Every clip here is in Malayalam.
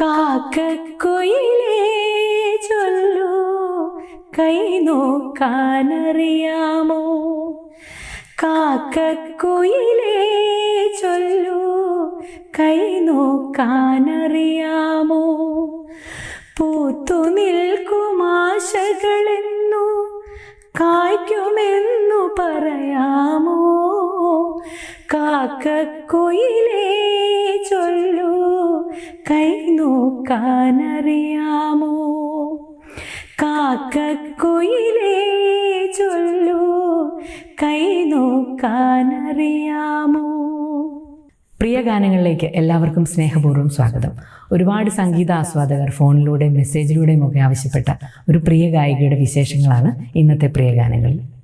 കാക്കക്കുയിലേ ചൊല്ലൂ. കൈ നോക്കാനറിയാമോ? കാക്കക്കുയിലേ ചൊല്ലൂ. കൈ നോക്കാനറിയാമോ? പൂത്തു നിൽക്കുമാശകളെന്നു കായ്ക്കുമെന്നു പറയാമോ? കാക്കക്കുയിലേ ചൊല്ലൂ. കൈ നോക്കാനറിയാമോ? കാക്കക്കുയിലേ ചൊല്ലൂ കൈ നോക്കാനറിയാമോ? പ്രിയ ഗാനങ്ങളിലേക്ക് എല്ലാവർക്കും സ്നേഹപൂർവം സ്വാഗതം. ഒരുപാട് സംഗീത ആസ്വാദകർ ഫോണിലൂടെയും മെസ്സേജിലൂടെയും ഒക്കെ ആവശ്യപ്പെട്ട ഒരു പ്രിയ ഗായികയുടെ വിശേഷങ്ങളാണ് ഇന്നത്തെ പ്രിയ ഗാനങ്ങളിൽ.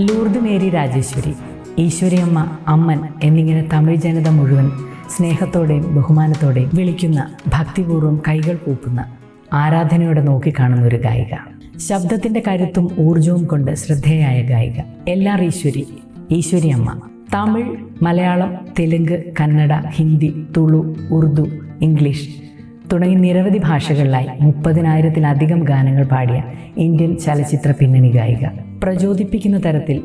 ലൂർദ് മേരി രാജേശ്വരി ഈശ്വരിയമ്മ അമ്മൻ എന്നിങ്ങനെ തമിഴ് ജനത മുഴുവൻ സ്നേഹത്തോടെയും ബഹുമാനത്തോടെയും വിളിക്കുന്ന ഭക്തിപൂർവം കൈകൾ കൂപ്പുന്ന ആരാധനയോടെ നോക്കിക്കാണുന്ന ഒരു ഗായിക. ശബ്ദത്തിന്റെ കരുത്തും ഊർജവും കൊണ്ട് ശ്രദ്ധേയായ ഗായിക. എല്ലാർ ഈശ്വരി ഈശ്വരിയമ്മ. തമിഴ് മലയാളം തെലുങ്ക് കന്നഡ ഹിന്ദി തുളു ഉറുദു ഇംഗ്ലീഷ് തുടങ്ങി നിരവധി ഭാഷകളിലായി മുപ്പതിനായിരത്തിലധികം ഗാനങ്ങൾ പാടിയ ഇന്ത്യൻ ചലച്ചിത്ര പിന്നണി ഗായിക. പ്രചോദിപ്പിക്കുന്ന തരത്തിൽ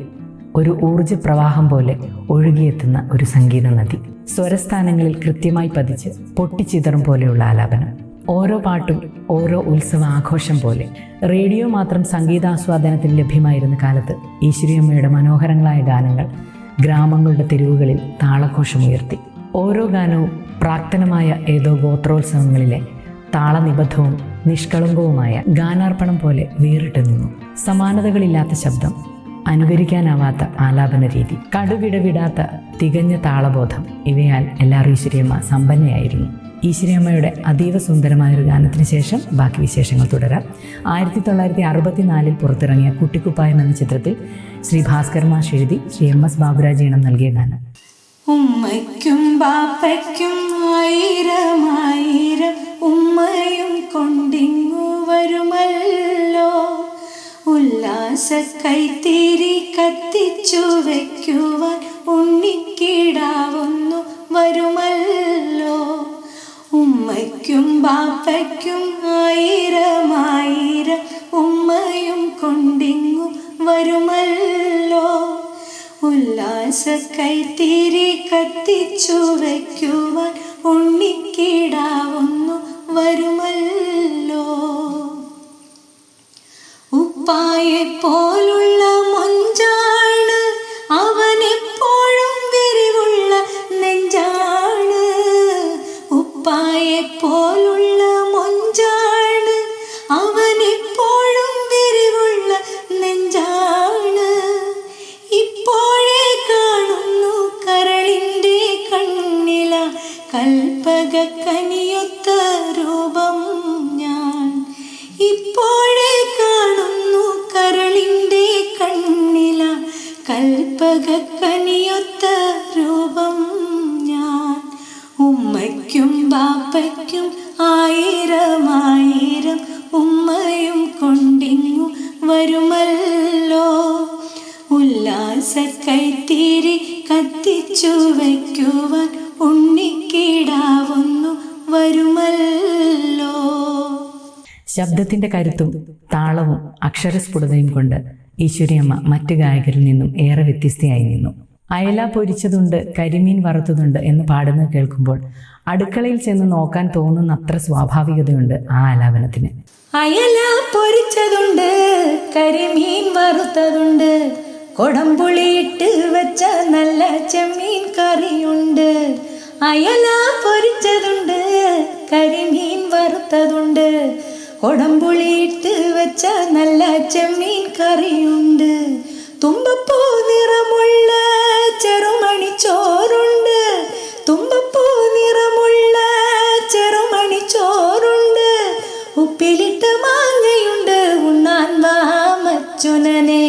ഒരു ഊർജ പ്രവാഹം പോലെ ഒഴുകിയെത്തുന്ന ഒരു സംഗീത നദി. സ്വരസ്ഥാനങ്ങളിൽ കൃത്യമായി പതിച്ച് പൊട്ടിച്ചിതറും പോലെയുള്ള ആലാപനം. ഓരോ പാട്ടും ഓരോ ഉത്സവ ആഘോഷം പോലെ. റേഡിയോ മാത്രം സംഗീതാസ്വാദനത്തിന് ലഭ്യമായിരുന്ന കാലത്ത് ഈശ്വരിയമ്മയുടെ മനോഹരങ്ങളായ ഗാനങ്ങൾ ഗ്രാമങ്ങളുടെ തെരുവുകളിൽ താളഘോഷമുയർത്തി. ഓരോ ഗാനവും പ്രാക്തനമായ ഏതോ ഗോത്രോത്സവങ്ങളിലെ താളനിബദ്ധവും നിഷ്കളങ്കവുമായ ഗാനാർപ്പണം പോലെ വേറിട്ട് നിന്നു. സമാനതകളില്ലാത്ത ശബ്ദം അനുകരിക്കാനാവാത്ത ആലാപന രീതി കടുകിടവിടാത്ത തികഞ്ഞ താളബോധം ഇവയാൽ എല്ലാവരും ഈശ്വരിയമ്മ സമ്പന്നയായിരുന്നു. ഈശ്വരിയമ്മയുടെ അതീവ സുന്ദരമായ ഒരു ഗാനത്തിന് ശേഷം ബാക്കി വിശേഷങ്ങൾ തുടരാം. ആയിരത്തി തൊള്ളായിരത്തി അറുപത്തിനാലിൽ പുറത്തിറങ്ങിയ കുട്ടിക്കുപ്പായം എന്ന ചിത്രത്തിൽ ശ്രീ ഭാസ്കർ മാഷ് എഴുതി ശ്രീ എം എസ് ബാബുരാജ് ഈണം നൽകിയ ഗാനം. ഉമ്മയ്ക്കും ബാപ്പയ്ക്കും ആയിരമായിരം ഉമ്മയും കൊണ്ടിങ്ങു വരുമല്ലോ. ഉല്ലാസ കൈത്തിരി കത്തിച്ചു വയ്ക്കുവാൻ ഉണ്ണിക്കിടാവുന്നു വരുമല്ലോ. ഉമ്മയ്ക്കും ബാപ്പയ്ക്കും ആയിരമായിരം ഉമ്മയും കൊണ്ടിങ്ങു വരുമല്ലോ. ഉല്ലാസ കൈത്തിരി കത്തിച്ചു വയ്ക്കുവാൻ ഉണ്ണിക്കിടാവുന്നു വരുമല്ലോ കൽപ്പക കനിയൊത്ത രൂപം ഞാൻ ഇപ്പോഴേ കാണുന്നു കരളിന്റെ കണ്ണില കൽപ്പകനിയൊത്ത രൂപം ഞാൻ. ഉമ്മയ്ക്കും ബാപ്പയ്ക്കും ആയിരം ആയിരം ഉമ്മയും കൊണ്ടിങ്ങു വരുമല്ലോ. ഉല്ലാസ കൈത്തീരി കത്തിച്ചു വയ്ക്കുവാൻ ശബ്ദത്തിന്റെ കരുത്തും താളവും അക്ഷരസ്ഫുടതയും കൊണ്ട് ഈശ്വരിയമ്മ മറ്റു ഗായകരിൽ നിന്നും ഏറെ വ്യത്യസ്തയായി നിന്നു. അയല പൊരിച്ചതുണ്ട് കരിമീൻ വറുത്തതുണ്ട് എന്ന് പാടുന്ന കേൾക്കുമ്പോൾ അടുക്കളയിൽ ചെന്ന് നോക്കാൻ തോന്നുന്ന അത്ര സ്വാഭാവികതയുണ്ട് ആ ആലാപനത്തിന്. അയല പൊരിച്ചതുണ്ട് കരിമീൻ വറുത്തതുണ്ട് കൊടംപുളിയിട്ട് വെച്ച നല്ല ചെമ്മീൻ കറിയുണ്ട്. അയല പൊരിച്ചതുണ്ട് കരിമീൻ വറുത്തതുണ്ട് കൊടംപുളിയിട്ട് വെച്ച നല്ല ചെമ്മീൻ കറിയുണ്ട്. തുമ്പപ്പൂ നിറമുള്ള ചെറുമണി ചോറുണ്ട്. തുമ്പപ്പൂ നിറമുള്ള ചെറുമണി ചോറുണ്ട്. ഉപ്പിലിട്ട മാങ്ങയുണ്ട് ഉണ്ണാൻ വാമച്ചുനനെ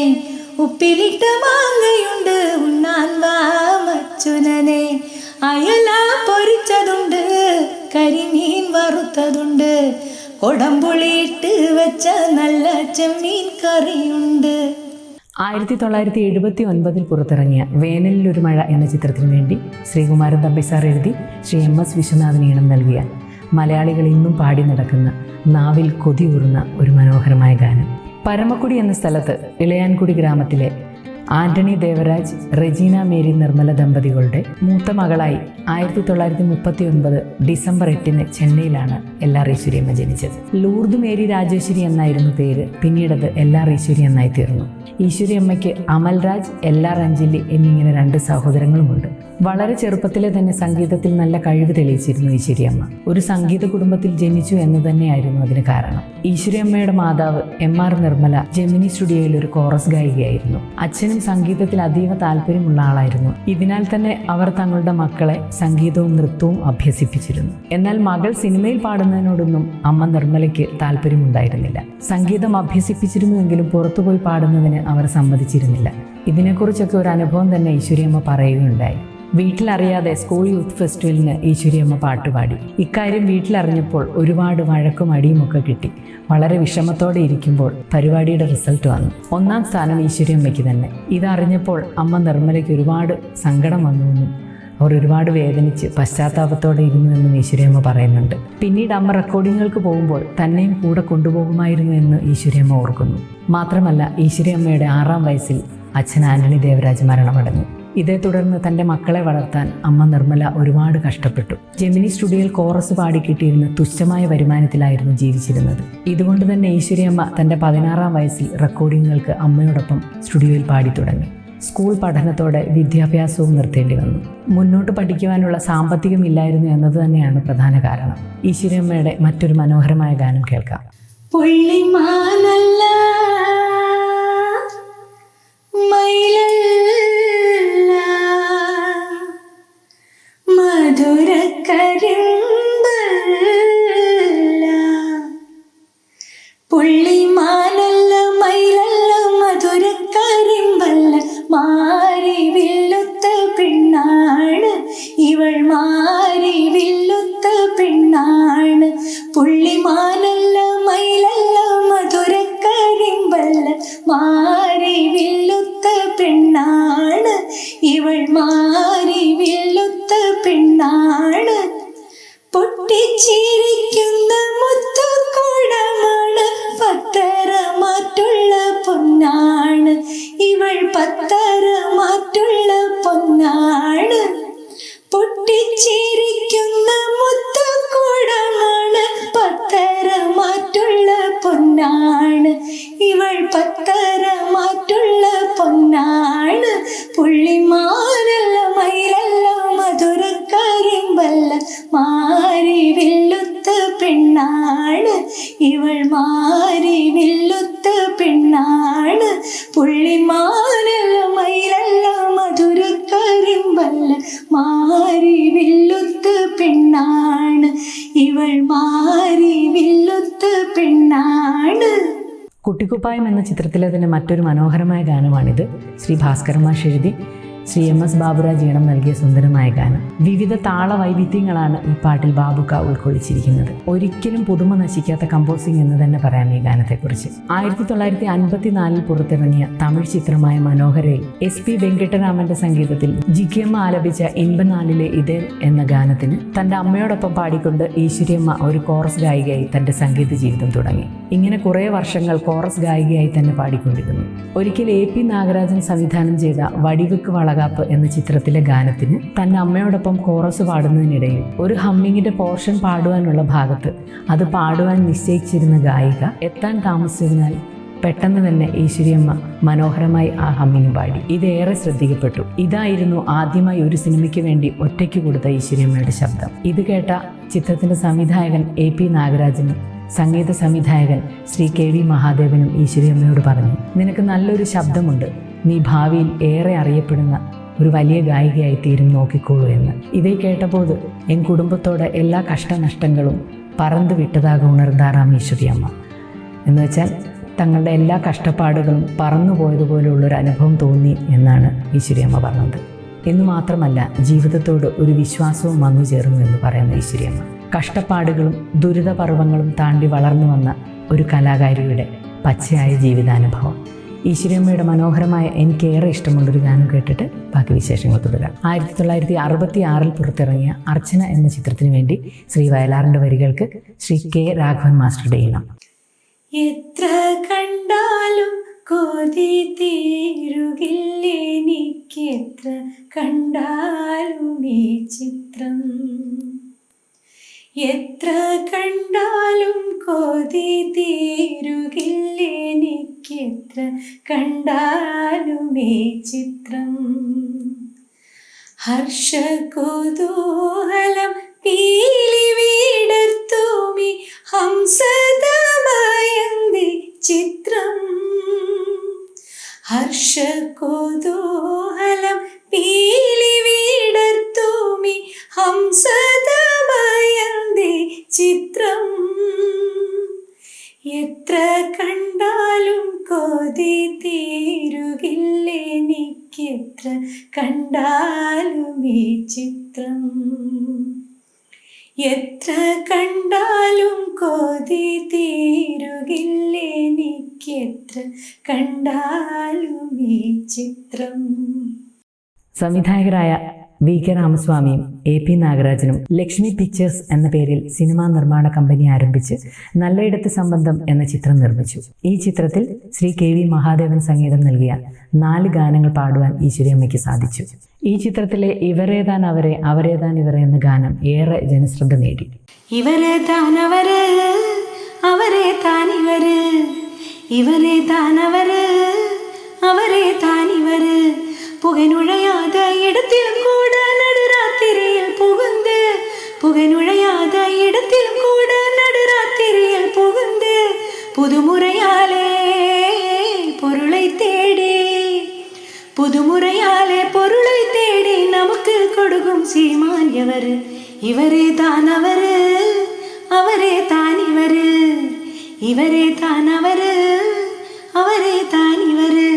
ഉപ്പിലിട്ട മാങ്ങയുണ്ട് ഉണ്ണാൻ വാമച്ചുനനെ അയല പൊരിച്ചതുണ്ട് കരിമീൻ വറുത്തതുണ്ട്. കൊടംപുളിയിട്ട് വെച്ച നല്ല ചെമ്മീൻ കറിയുണ്ട്. ആയിരത്തി തൊള്ളായിരത്തി എഴുപത്തി ഒൻപതിൽ പുറത്തിറങ്ങിയ വേനലിൽ ഒരു മഴ എന്ന ചിത്രത്തിനു വേണ്ടി ശ്രീകുമാരൻ തമ്പി സാർ എഴുതി ശ്രീ എം എസ് വിശ്വനാഥൻ ഈണം നൽകിയ മലയാളികൾ ഇന്നും പാടി നടക്കുന്ന നാവിൽ കൊതിയൂറുന്ന ഒരു മനോഹരമായ ഗാനം. പരമക്കുടി എന്ന സ്ഥലത്ത് ഇളയാൻകുടി ഗ്രാമത്തിലെ ആന്റണി ദേവരാജ് റെജീന മേരി നിർമ്മല ദമ്പതികളുടെ മൂത്ത മകളായി ആയിരത്തി തൊള്ളായിരത്തി മുപ്പത്തി ഒൻപത് ഡിസംബർ എട്ടിന് ചെന്നൈയിലാണ് എല്ലാ ഈശ്വരിയമ്മ ജനിച്ചത്. ലൂർദ് മേരി രാജേശ്വരി എന്നായിരുന്നു പേര്. പിന്നീടത് എല്ലാ ഈശ്വരി എന്നായി തീർന്നു. ഈശ്വരിയമ്മയ്ക്ക് അമൽരാജ് എല്ലാർ അഞ്ജലി എന്നിങ്ങനെ രണ്ട് സഹോദരങ്ങളുമുണ്ട്. വളരെ ചെറുപ്പത്തിലെ തന്നെ സംഗീതത്തിൽ നല്ല കഴിവ് തെളിയിച്ചിരുന്നു ഈശ്വരിയമ്മ. ഒരു സംഗീത കുടുംബത്തിൽ ജനിച്ചു എന്ന് തന്നെയായിരുന്നു അതിന് കാരണം. ഈശ്വരിയമ്മയുടെ മാതാവ് എം ആർ നിർമ്മല ജെമിനി സ്റ്റുഡിയോയിൽ ഒരു കോറസ് ഗായികയായിരുന്നു. അച്ഛനും സംഗീതത്തിൽ അതീവ താല്പര്യമുള്ള ആളായിരുന്നു. ഇതിനാൽ തന്നെ അവർ തങ്ങളുടെ മക്കളെ സംഗീതവും നൃത്തവും അഭ്യസിപ്പിച്ചിരുന്നു. എന്നാൽ മകൾ സിനിമയിൽ പാടുന്നതിനോടൊന്നും അമ്മ നിർമ്മലയ്ക്ക് താല്പര്യമുണ്ടായിരുന്നില്ല. സംഗീതം അഭ്യസിപ്പിച്ചിരുന്നുവെങ്കിലും പുറത്തുപോയി പാടുന്നതിന് അവർ സമ്മതിച്ചിരുന്നില്ല. ഇതിനെക്കുറിച്ചൊക്കെ ഒരു അനുഭവം തന്നെ ഈശ്വരിയമ്മ പറയുകയുണ്ടായി. വീട്ടിലറിയാതെ സ്കൂൾ യൂത്ത് ഫെസ്റ്റിവലിന് ഈശ്വരിയമ്മ പാട്ടുപാടി ഇക്കാര്യം വീട്ടിലറിഞ്ഞപ്പോൾ ഒരുപാട് വഴക്കും അടിയും ഒക്കെ കിട്ടി. വളരെ വിഷമത്തോടെ ഇരിക്കുമ്പോൾ പരിപാടിയുടെ റിസൾട്ട് വന്നു. ഒന്നാം സ്ഥാനം ഈശ്വരിയമ്മയ്ക്ക് തന്നെ. ഇതറിഞ്ഞപ്പോൾ അമ്മ നിർമ്മലയ്ക്ക് ഒരുപാട് സങ്കടം വന്നുവെന്നും അവർ ഒരുപാട് വേദനിച്ച് പശ്ചാത്താപത്തോടെ ഇരുന്നു എന്നും ഈശ്വരിയമ്മ പറയുന്നുണ്ട്. പിന്നീട് അമ്മ റെക്കോർഡിങ്ങുകൾക്ക് പോകുമ്പോൾ തന്നെയും കൂടെ കൊണ്ടുപോകുമായിരുന്നു എന്ന് ഈശ്വരിയമ്മ ഓർക്കുന്നു. മാത്രമല്ല ഈശ്വരിയമ്മയുടെ ആറാം വയസ്സിൽ അച്ഛൻ ആന്റണി ദേവരാജ് മരണമടഞ്ഞു. ഇതേ തുടർന്ന് തന്റെ മക്കളെ വളർത്താൻ അമ്മ നിർമ്മല ഒരുപാട് കഷ്ടപ്പെട്ടു. ജെമിനി സ്റ്റുഡിയോയിൽ കോറസ് പാടി കിട്ടിയിരുന്ന തുച്ഛമായ വരുമാനത്തിലായിരുന്നു ജീവിച്ചിരുന്നത്. ഇതുകൊണ്ട് തന്നെ ഈശ്വരിയമ്മ തന്റെ പതിനാറാം വയസ്സിൽ റെക്കോർഡിങ്ങുകൾക്ക് അമ്മയോടൊപ്പം സ്റ്റുഡിയോയിൽ പാടി തുടങ്ങി. സ്കൂൾ പഠനത്തോടെ വിദ്യാഭ്യാസവും നിർത്തേണ്ടി വന്നു. മുന്നോട്ട് പഠിക്കുവാനുള്ള സാമ്പത്തികമില്ലായിരുന്നു എന്നത് തന്നെയാണ് പ്രധാന കാരണം. ഈശ്വരമ്മയുടെ മറ്റൊരു മനോഹരമായ ഗാനം കേൾക്കാം. പുള്ളിമാനല്ല. ഇവൾ മാറി പെണ്ണാണ്. ഇവൾ മാറി വില്ലുത്ത പെണ്ണാണ്. കുട്ടിക്കുപ്പായം എന്ന ചിത്രത്തിലെ തന്നെ മറ്റൊരു മനോഹരമായ ഗാനമാണിത്. ശ്രീ ഭാസ്കർ മാഷ് എഴുതി. ശ്രീ എം എസ് ബാബുരാജ് ഈണം നൽകിയ സുന്ദരമായ ഗാനം. വിവിധ താള വൈവിധ്യങ്ങളാണ് ഈ പാട്ടിൽ ബാബുക്ക ഉൾക്കൊള്ളിച്ചിരിക്കുന്നത്. ഒരിക്കലും പുതുമ നശിക്കാത്ത കമ്പോസിംഗ് എന്ന് തന്നെ പറയാം ഈ ഗാനത്തെക്കുറിച്ച്. ആയിരത്തി തൊള്ളായിരത്തി അൻപത്തിനാലിൽ പുറത്തിറങ്ങിയ തമിഴ് ചിത്രമായ മനോഹരയിൽ എസ് പി വെങ്കട്ടരാമന്റെ സംഗീതത്തിൽ ജിക്കിയമ്മ ആലപിച്ച ഇൻപനാലിലെ ഇതേ എന്ന ഗാനത്തിന് തന്റെ അമ്മയോടൊപ്പം പാടിക്കൊണ്ട് ഈശ്വരിയമ്മ ഒരു കോറസ് ഗായികയായി തന്റെ സംഗീത ജീവിതം തുടങ്ങി. ഇങ്ങനെ കുറേ വർഷങ്ങൾ കോറസ് ഗായികയായി തന്നെ പാടിക്കൊണ്ടിരുന്നു. ഒരിക്കൽ എ പി നാഗരാജൻ സംവിധാനം ചെയ്ത വടിവെക്ക് വളകാപ്പ് എന്ന ചിത്രത്തിലെ ഗാനത്തിന് തന്റെ അമ്മയോടൊപ്പം കോറസ് പാടുന്നതിനിടയിൽ ഒരു ഹമ്മിങ്ങിന്റെ പോർഷൻ പാടുവാനുള്ള ഭാഗത്ത് അത് പാടുവാൻ നിശ്ചയിച്ചിരുന്ന ഗായിക എത്താൻ താമസിച്ചതിനാൽ പെട്ടെന്ന് തന്നെ ഈശ്വരിയമ്മ മനോഹരമായി ആ ഹമ്മിങ് പാടി. ഇതേറെ ശ്രദ്ധിക്കപ്പെട്ടു. ഇതായിരുന്നു ആദ്യമായി ഒരു സിനിമയ്ക്ക് വേണ്ടി ഒറ്റയ്ക്ക് കൊടുത്ത ഈശ്വരിയമ്മയുടെ ശബ്ദം. ഇത് കേട്ട ചിത്രത്തിന്റെ സംവിധായകൻ എ പി നാഗരാജനും സംഗീത സംവിധായകൻ ശ്രീ കെ വി മഹാദേവനും ഈശ്വരിയമ്മയോട് പറഞ്ഞു നിനക്ക് നല്ലൊരു ശബ്ദമുണ്ട്. നീ ഭാവിയിൽ ഏറെ അറിയപ്പെടുന്ന ഒരു വലിയ ഗായികയായി തീരും നോക്കിക്കോളൂ എന്ന്. ഇതേ കേട്ടപ്പോൾ എൻ കുടുംബത്തോടെ എല്ലാ കഷ്ടനഷ്ടങ്ങളും പറന്നു വിട്ടതാകെ ഉണർന്നാറാം ഈശ്വരിയമ്മ. എന്ന് വെച്ചാൽ തങ്ങളുടെ എല്ലാ കഷ്ടപ്പാടുകളും പറന്നു പോയതുപോലെയുള്ളൊരു അനുഭവം തോന്നി എന്നാണ് ഈശ്വരിയമ്മ പറഞ്ഞത്. എന്ന് മാത്രമല്ല ജീവിതത്തോട് ഒരു വിശ്വാസവും വന്നു ചേർന്നു എന്ന് പറയുന്ന ഈശ്വരിയമ്മ. കഷ്ടപ്പാടുകളും ദുരിതപർവങ്ങളും താണ്ടി വളർന്നു വന്ന ഒരു കലാകാരിയുടെ പച്ചയായ ജീവിതാനുഭവം. ഈശ്വരമ്മയുടെ മനോഹരമായ എനിക്ക് ഏറെ ഇഷ്ടമുള്ളൊരു ഗാനം കേട്ടിട്ട് ബാക്കി വിശേഷങ്ങൾ തുടരാം. ആയിരത്തി തൊള്ളായിരത്തി അറുപത്തി ആറിൽ പുറത്തിറങ്ങിയ അർച്ചന എന്ന ചിത്രത്തിന് വേണ്ടി ശ്രീ വയലാറിന്റെ വരികൾക്ക് ശ്രീ കെ രാഘവൻ മാസ്റ്ററുടെ ഈണം. എത്ര കണ്ടാലും കൊതി തീരുകില്ലെനിക്ക് എത്ര കണ്ടാലും ഈ ചിത്രം? എത്ര കണ്ടാലും കൊതി കണ്ടാലും ഈ ചിത്രം? ഹർഷകുതൂഹലം പീലി വീടർത്തൂമി ഹംസതമയന്തി ചിത്രം. ഹർഷകുതൂഹലം പീലി വീടർത്തൂമി ഹംസതമയന്തി കൊതി തീരുകില്ലെനിക്കെത്ര കണ്ടാലും ഈ ചിത്രം? എത്ര കണ്ടാലും കൊതി തീരുകില്ലെനിക്കെത്ര കണ്ടാലും ഈ ചിത്രം? സംവിധായകരായ വി കെ രാമസ്വാമിയും എ പി നാഗരാജനും ലക്ഷ്മി പിക്ചേഴ്സ് എന്ന പേരിൽ സിനിമാ നിർമ്മാണ കമ്പനി ആരംഭിച്ച് നല്ലയിടത്ത് സംബന്ധം എന്ന ചിത്രം നിർമ്മിച്ചു. ഈ ചിത്രത്തിൽ ശ്രീ കെ വി മഹാദേവൻ സംഗീതം നൽകിയ നാല് ഗാനങ്ങൾ പാടുവാൻ ഈശ്വരിയമ്മയ്ക്ക് സാധിച്ചു. ഈ ചിത്രത്തിലെ ഇവരേതാൻ അവരെ അവരേതാൻ ഇവരെ എന്ന ഗാനം ഏറെ ജനശ്രദ്ധ നേടി. ഇവരെ അവരെ ഇവരെ അവരെ புகை நுழையாத இடத்திலும் கூட நடுராத்திரியில் புகுந்து புகை நுழையாத இடத்திலும் கூட நடுராத்திரியில் புகுந்து புதுமுறையாலே பொருளை தேடி புதுமுறையாலே பொருளை தேடி நமக்கு கொடுக்கும் சீமான் எவரு? இவரே தான் அவரு அவரே தான் இவரு இவரே தான் அவரு அவரே தான் இவரு.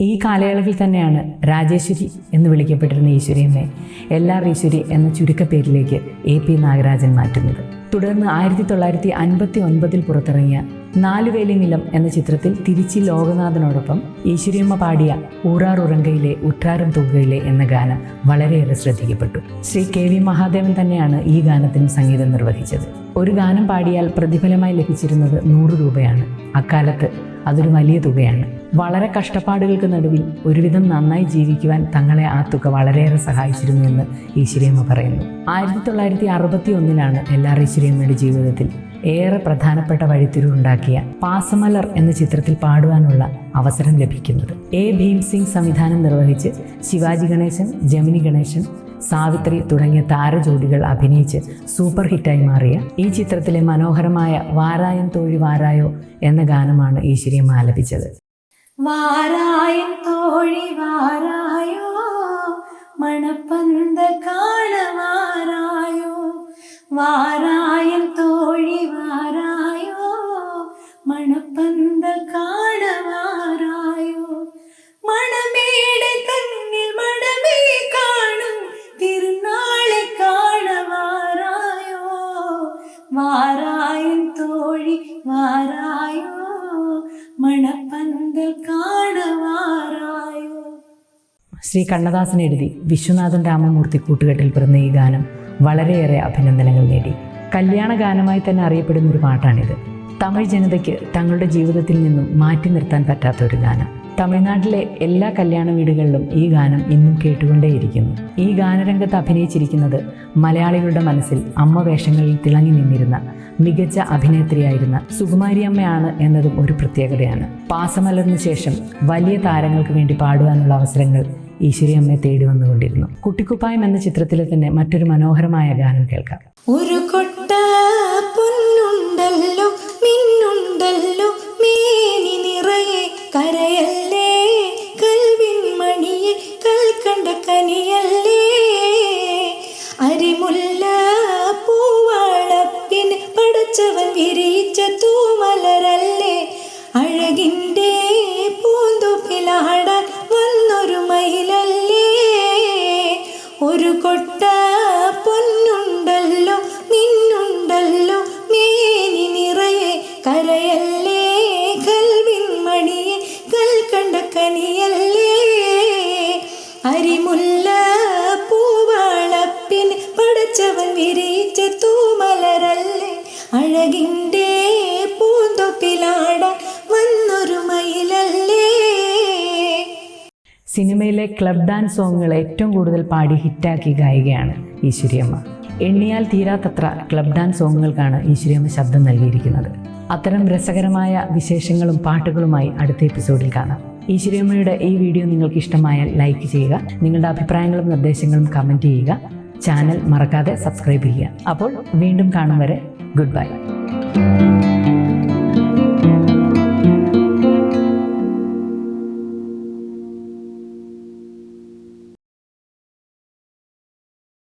ഈ കാലയളവിൽ തന്നെയാണ് രാജേശ്വരി എന്ന് വിളിക്കപ്പെട്ടിരുന്ന ഈശ്വരിയമ്മയെ എൽ ആർ ഈശ്വരി എന്ന ചുരുക്കപ്പേരിലേക്ക് എ പി നാഗരാജൻ മാറ്റുന്നത്. തുടർന്ന് ആയിരത്തി തൊള്ളായിരത്തി അൻപത്തി ഒൻപതിൽ പുറത്തിറങ്ങിയ നാലുവേലി നിലം എന്ന ചിത്രത്തിൽ തിരിച്ചി ലോകനാഥനോടൊപ്പം ഈശ്വരിയമ്മ പാടിയ ഊറാറുറങ്കയിലെ ഉറ്റാരം തൂകയിലെ എന്ന ഗാനം വളരെയേറെ ശ്രദ്ധിക്കപ്പെട്ടു. ശ്രീ കെ വി മഹാദേവൻ തന്നെയാണ് ഈ ഗാനത്തിന് സംഗീതം നിർവഹിച്ചത്. ഒരു ഗാനം പാടിയാൽ പ്രതിഫലമായി ലഭിച്ചിരുന്നത് നൂറ് രൂപയാണ്. അക്കാലത്ത് അതൊരു വലിയ തുകയാണ്. വളരെ കഷ്ടപ്പാടുകൾക്ക് നടുവിൽ ഒരുവിധം നന്നായി ജീവിക്കുവാൻ തങ്ങളെ ആ തുക വളരെയേറെ സഹായിച്ചിരുന്നു എന്ന് ഈശ്വരിയമ്മ പറയുന്നു. ആയിരത്തി തൊള്ളായിരത്തി അറുപത്തി ഒന്നിലാണ് എല്ലാ ഈശ്വരിയമ്മയുടെ ജീവിതത്തിൽ ഏറെ പ്രധാനപ്പെട്ട വഴിത്തിരിവുണ്ടാക്കിയ പാസമലർ എന്ന ചിത്രത്തിൽ പാടുവാനുള്ള അവസരം ലഭിക്കുന്നത്. എ ഭീംസിംഗ് സംവിധാനം നിർവഹിച്ച് ശിവാജി ഗണേശൻ ജമിനി ഗണേശൻ സാവിത്രി തുടങ്ങിയ താരജോഡികൾ അഭിനയിച്ച് സൂപ്പർ ഹിറ്റായി മാറിയ ഈ ചിത്രത്തിലെ മനോഹരമായ വാരായം തോഴി വാരായോ എന്ന ഗാനമാണ് ഈശ്വരിയമ്മ ആലപിച്ചത് വാരായം തോഴി വാരായോ മണപ്പന്ത കാണവാരായോ വാരായം ശ്രീ കണ്ണദാസൻ എഴുതി വിശ്വനാഥൻ രാമമൂർത്തി കൂട്ടുകെട്ടിൽ പിറന്ന ഈ ഗാനം വളരെയേറെ അഭിനന്ദനങ്ങൾ നേടി. കല്യാണ ഗാനമായി തന്നെ അറിയപ്പെടുന്ന ഒരു പാട്ടാണിത്. തമിഴ് ജനതയ്ക്ക് തങ്ങളുടെ ജീവിതത്തിൽ നിന്നും മാറ്റി നിർത്താൻ പറ്റാത്ത ഒരു ഗാനം. തമിഴ്നാട്ടിലെ എല്ലാ കല്യാണ വീടുകളിലും ഈ ഗാനം ഇന്നും കേട്ടുകൊണ്ടേയിരിക്കുന്നു. ഈ ഗാനരംഗത്ത് അഭിനയിച്ചിരിക്കുന്നത് മലയാളികളുടെ മനസ്സിൽ അമ്മ വേഷങ്ങളിൽ തിളങ്ങി നിന്നിരുന്ന മികച്ച അഭിനേത്രിയായിരുന്ന സുകുമാരി അമ്മയാണ് എന്നതും ഒരു പ്രത്യേകതയാണ്. പാസമലർന്നു ശേഷം വലിയ താരങ്ങൾക്ക് വേണ്ടി പാടുവാനുള്ള അവസരങ്ങൾ ഈശ്വരിയമ്മയെ തേടി വന്നുകൊണ്ടിരുന്നു. കുട്ടിക്കുപ്പായം എന്ന ചിത്രത്തിലെ തന്നെ മറ്റൊരു മനോഹരമായ ഗാനം കേൾക്കാം. ഒരു കൊട്ട പൊന്നുണ്ടല്ലോ മിന്നുണ്ടല്ലോ. ക്ലബ് ഡാൻസ് സോങ്ങുകൾ ഏറ്റവും കൂടുതൽ പാടി ഹിറ്റാക്കി ഗായികയാണ് ഈശ്വരിയമ്മ. എണ്ണിയാൽ തീരാത്തത്ര ക്ലബ് ഡാൻസ് സോങ്ങുകൾക്കാണ് ഈശ്വരിയമ്മ ശബ്ദം നൽകിയിരിക്കുന്നത്. അത്തരം രസകരമായ വിശേഷങ്ങളും പാട്ടുകളുമായി അടുത്ത എപ്പിസോഡിൽ കാണാം. ഈശ്വരിയമ്മയുടെ ഈ വീഡിയോ നിങ്ങൾക്ക് ഇഷ്ടമായാൽ ലൈക്ക് ചെയ്യുക നിങ്ങളുടെ അഭിപ്രായങ്ങളും നിർദ്ദേശങ്ങളും കമന്റ് ചെയ്യുക ചാനൽ മറക്കാതെ സബ്സ്ക്രൈബ് ചെയ്യുക. അപ്പോൾ വീണ്ടും കാണും വരെ ഗുഡ് ബൈ.